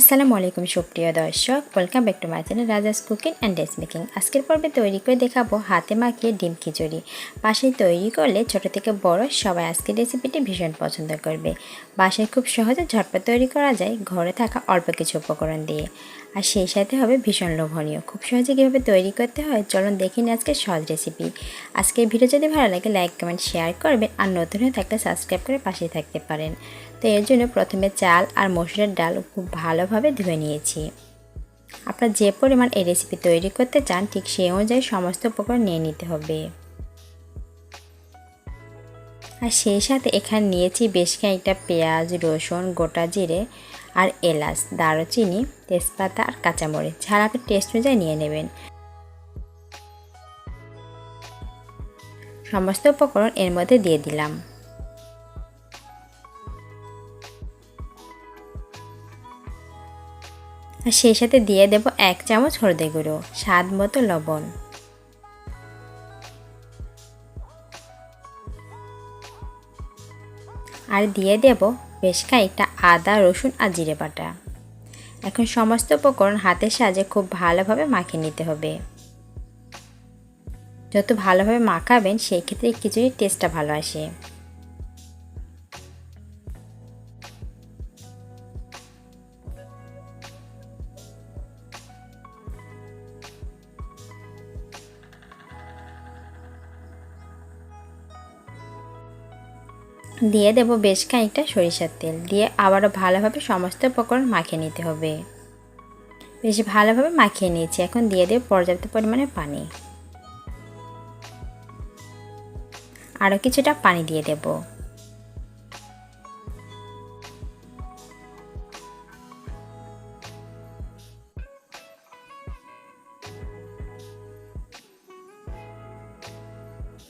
আসসালামু আলাইকুম, সুপ্রিয় দর্শক। Welcome back to my channel Raja's cooking and dessert making আজকের পর্বে তৈরি করে দেখাবো হাতে মাখিয়ে ডিম খিচুড়ি। বাসায় তৈরি করলে ছোট থেকে বড় সবাই আজকের রেসিপিটি ভীষণ পছন্দ করবে। বাসায় খুব সহজে ঝটপট তৈরি করা যায় ঘরে থাকা অল্প কিছু উপকরণ দিয়ে। আর সেই সাথে হবে ভীষণ লোভনীয়। খুব সহজে কীভাবে তৈরি করতে হয়, চলুন দেখে নিই আজকের সহজ রেসিপি আজকের ভিডিও যদি ভালো লাগে লাইক কমেন্ট শেয়ার করবেন। আর নতুন হয়ে থাকলে সাবস্ক্রাইব করে পাশেই থাকতে পারেন। তো এর জন্য প্রথমে চাল আর মসুরের ডাল খুব ভালোভাবে ধুয়ে নিয়েছি। আপনার যে পরিমাণ এই রেসিপি তৈরি করতে চান, ঠিক সেই অনুযায়ী সমস্ত উপকরণ নিয়ে নিতে হবে। আর সেই সাথে এখানে নিয়েছি বেশ খানিকটা পেঁয়াজ, রসুন, গোটা জিরে আর এলাচ, দারুচিনি, তেজপাতা আর কাঁচামরিচ। ঝাল আপনি টেস্ট অনুযায়ী নিয়ে নেবেন। সমস্ত উপকরণ এর মধ্যে দিয়ে দিলাম। আর সেই সাথে দিয়ে দেব এক চামচ হলদে গুঁড়ো, স্বাদ মতো লবণ। আর দিয়ে দেব বেশ খানিকটা আদা, রসুন আর জিরে বাটা। এখন সমস্ত উপকরণ হাতের সাহায্যে খুব ভালোভাবে মাখিয়ে নিতে হবে। যত ভালোভাবে মাখাবেন, সেই ক্ষেত্রে খিচুড়ির টেস্টটা ভালো আসে। দিয়ে দেব বেশ খানিকটা সরিষার তেল। দিয়ে আবারও ভালোভাবে সমস্ত উপকরণ মাখিয়ে নিতে হবে। বেশ ভালোভাবে মাখিয়ে নিয়েছি। এখন দিয়ে দেব পর্যাপ্ত পরিমাণে পানি। আরও কিছুটা পানি দিয়ে দেব।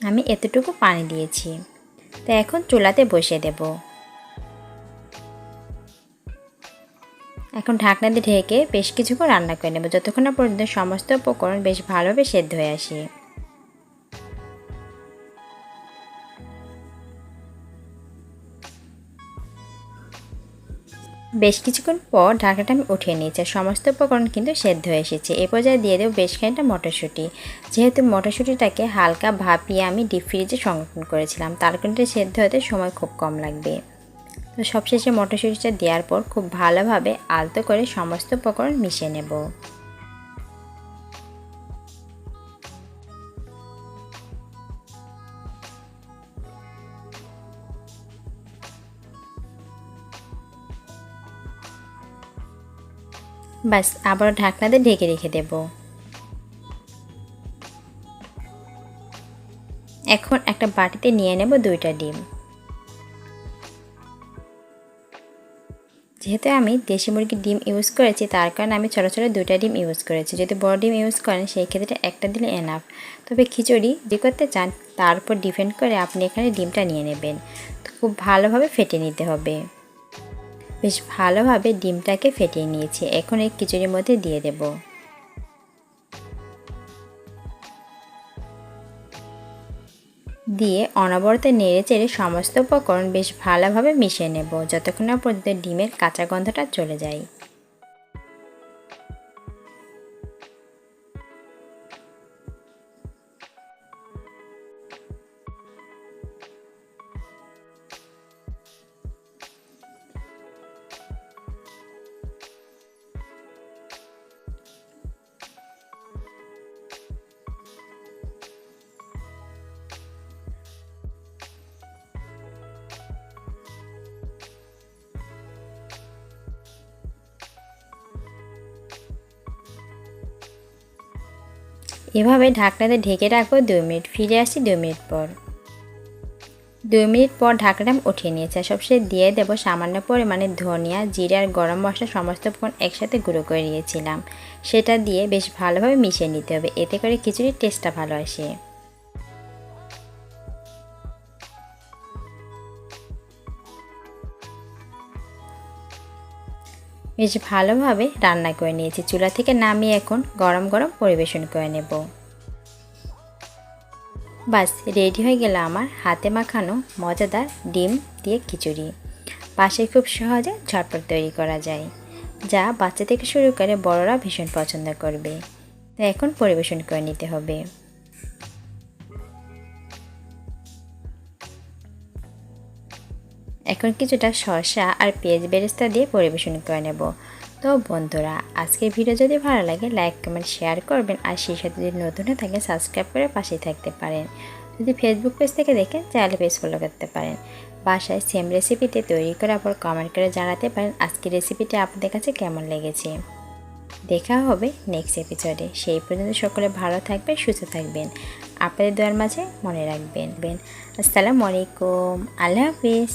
আমি এতটুকু পানি দিয়েছি। তো এখন চুলাতে বসিয়ে দেব। এখন ঢাকনা দিয়ে ঢেকে বেশ কিছুক্ষণ রান্না করে নেব। যতক্ষণ না পর্যন্ত সমস্ত উপকরণ বেশ ভালোভাবে সেদ্ধ হয়ে আসে। বেশ কিছুক্ষণ পর ঢাকাটা আমি উঠিয়ে নিয়েছি সমস্ত উপকরণ কিন্তু সেদ্ধ হয়ে এসেছে। এ পর্যায়ে দিয়ে দেবো বেশ খানিকটা মটরশুঁটি। যেহেতু মটরশুঁটিটাকে হালকা ভাপিয়ে আমি ডিপ ফ্রিজে সংরক্ষণ করেছিলাম, তার কারণে সেদ্ধ হতে সময় খুব কম লাগবে। তো সবশেষে মটরশুঁটিটা দেওয়ার পর খুব ভালোভাবে আলতো করে সমস্ত উপকরণ মিশিয়ে নেব। ব্যাস আবার ঢাকনা দিয়ে ঢেকে রেখে দেব। এখন একটা বাটিতে নিয়ে নেব দুইটা ডিম। যেহেতু আমি দেশি মুরগির ডিম ইউজ করেছি, তার কারণে আমি ছোটো ছোটো দুইটা ডিম ইউজ করেছি। যদি বড় ডিম ইউজ করেন, সেই ক্ষেত্রে একটা দিলে এনাফ তবে খিচুড়ি যে করতে চান, তার উপর ডিপেন্ড করে আপনি এখানে ডিমটা নিয়ে নেবেন। তো খুব ভালোভাবে ফেটে নিতে হবে। বেশ ভালোভাবে ডিমটাকে ফেটিয়ে নিয়েছি। এখন এই খিচুড়ির মধ্যে দিয়ে দেব। দিয়ে অনবরত নেড়ে চেড়ে সমস্ত উপকরণ বেশ ভালোভাবে মিশিয়ে নেব, যতক্ষণ না পর্যন্ত ডিমের কাঁচা গন্ধটা চলে যায়। এভাবে ঢাকনাতে ঢেকে রাখব দুই মিনিট। ফিরে আসি দুই মিনিট পর। দুই মিনিট পর ঢাকনাটা আমি উঠিয়ে নিয়েছে। সবশেষে দিয়ে দেবো সামান্য পরিমাণে ধনিয়া, জিরে আর গরম মশলা সমস্ত ফোন একসাথে গুঁড়ো করে নিয়েছিলাম। সেটা দিয়ে বেশ ভালোভাবে মিশিয়ে নিতে হবে। এতে করে খিচুড়ির টেস্টটা ভালো আসে। বেশ ভালোভাবে রান্না করে নিয়েছি। চুলা থেকে নামিয়ে এখন গরম গরম পরিবেশন করে নেব। বাস, রেডি হয়ে গেল আমার হাতে মাখানো মজাদার ডিম দিয়ে খিচুড়ি। পাশে খুব সহজে ঝটপট তৈরি করা যায়, যা বাচ্চা থেকে শুরু করে বড়রা ভীষণ পছন্দ করবে। তো এখন পরিবেশন করে নিতে হবে। এখন কিছুটা শসা আর পেঁয়াজ বেরেস্তা দিয়ে পরিবেশন করে নেব। তো বন্ধুরা, আজকের ভিডিও যদি ভালো লাগে লাইক কমেন্ট শেয়ার করবেন আর সেই সাথে যদি নতুন থাকে সাবস্ক্রাইব করে পাশেই থাকতে পারেন। যদি ফেসবুক পেজ থেকে দেখেন চাইলে পেজ ফলো করতে পারেন। বাসায় সেম রেসিপিতে তৈরি করার পর কমেন্ট করে জানাতে পারেন, আজকের রেসিপিটা আপনাদের কাছে কেমন লেগেছে। দেখা হবে নেক্সট এপিসোডে সেই পর্যন্ত সকলে ভালো থাকবেন, সুস্থ থাকবেন। আপনাদের দোয়ার মাঝে মনে রাখবেন। আসসালামু আলাইকুম। আল্লাহ হাফিজ।